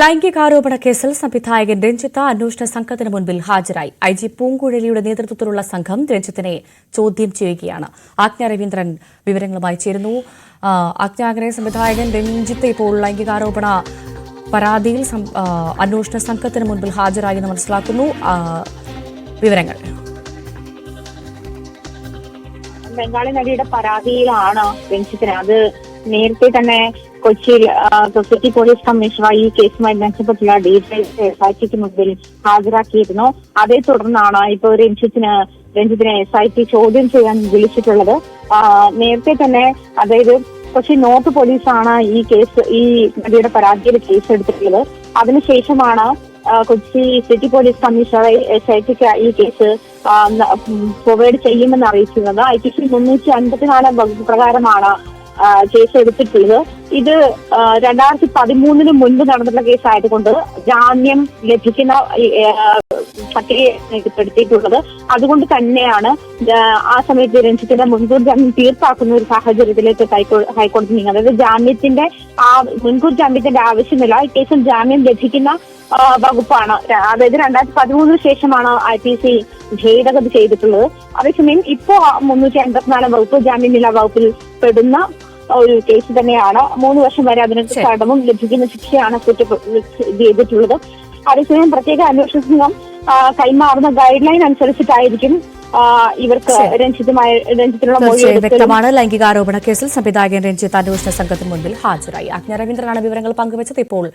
ലൈംഗികാരോപണ കേസിൽ സംവിധായകൻ രഞ്ജിത്ത് അന്വേഷണ സംഘത്തിന് മുൻപിൽ ഹാജരായി. ഐ ജി പൂങ്കുഴലിയുടെ നേതൃത്വത്തിലുള്ള സംഘം രഞ്ജിത്തിനെ ചോദ്യം ചെയ്യുകയാണ്. ആജ്ഞ രവീന്ദ്രൻ വിവരങ്ങളുമായി ചേരുന്നു. ആജ്ഞാഗ്രഹ സംവിധായകൻ രഞ്ജിത്ത് ഇപ്പോൾ ലൈംഗികാരോപണ പരാതിയിൽ അന്വേഷണ സംഘത്തിന് മുൻപിൽ ഹാജരായി എന്ന് മനസ്സിലാക്കുന്നു. വിവരങ്ങൾ. ബംഗാളി നടിയുടെ പരാതിയിലാണ് രഞ്ജിത്തിന്. അത് നേരത്തെ തന്നെ കൊച്ചിയിൽ സൊസൈറ്റി സിറ്റി പോലീസ് കമ്മീഷണർ ഈ കേസുമായി ബന്ധപ്പെട്ടുള്ള ഡീറ്റെയിൽസ് എസ് ഐ ടിക്ക് മുമ്പിൽ ഹാജരാക്കിയിരുന്നു. അതേ തുടർന്നാണ് ഇപ്പോൾ രഞ്ജിത്തിന് രഞ്ജിത്തിനെ എസ് ഐ ടി ചോദ്യം ചെയ്യാൻ വിളിച്ചിട്ടുള്ളത്. നേരത്തെ തന്നെ അതായത് കൊച്ചി നോർത്ത് പോലീസാണ് ഈ കേസ് ഈ നടിയുടെ പരാതിയിൽ കേസ് എടുത്തിട്ടുള്ളത്. അതിനുശേഷമാണ് Kochi city police commissioner S I tick ഈ കേസ് പ്രൊവൈഡ് ചെയ്യുമെന്ന് അറിയിച്ചിരുന്നത്. ഐ ടി സി മുന്നൂറ്റി അൻപത്തിനാല് പ്രകാരമാണ് കേസ് എടുത്തിട്ടുള്ളത്. ഇത് രണ്ടായിരത്തി പതിമൂന്നിന് മുൻപ് നടന്നിട്ടുള്ള കേസ് ആയതുകൊണ്ട് ജാമ്യം ലഭിക്കുന്ന പട്ടികയെ അതുകൊണ്ട് തന്നെയാണ് ആ, സമയത്ത് രഞ്ജിത്തിന്റെ മുൻകൂർ ജാമ്യം തീർപ്പാക്കുന്ന ഒരു സാഹചര്യത്തിലേക്ക് ഹൈക്കോ- ഹൈക്കോടതി നീങ്ങുന്നത് അതായത് ജാമ്യത്തിന്റെ ആ മുൻകൂർ ജാമ്യത്തിന്റെ ആവശ്യമില്ല ഈ കേസിൽ ജാമ്യം ലഭിക്കുന്ന വകുപ്പാണ്. അതായത് രണ്ടായിരത്തി പതിമൂന്നിന് ശേഷമാണ് ഐ പി സി ഭേദഗതി ചെയ്തിട്ടുള്ളത്. അതേസമയം ഇപ്പോ മുന്നൂറ്റി അൻപത്തിനാല് വകുപ്പ് ജാമ്യമില്ലാ വകുപ്പിൽ പെടുന്ന ഒരു കേസ് തന്നെയാണ്. മൂന്ന് വർഷം വരെ അതിന്. തടവും ലഭിക്കുന്ന ശിക്ഷയാണ് കുറ്റ- ചെയ്തിട്ടുള്ളത്. അതേസമയം പ്രത്യേക അന്വേഷണ സംഘം കൈമാറുന്ന ഗൈഡ് ലൈൻ അനുസരിച്ചിട്ടായിരിക്കും ഇവർക്ക് രഞ്ജിത്തിനുള്ള തീർച്ചയായും വ്യക്തമാണ്. ലൈംഗികാരോപണ കേസിൽ സംവിധായകൻ രഞ്ജിത്ത് അന്വേഷണ സംഘത്തിന് മുൻപിൽ ഹാജരായി. അജ്ഞ രവീന്ദ്രനാണ് വിവരങ്ങൾ പങ്കുവച്ചത്. ഇപ്പോൾ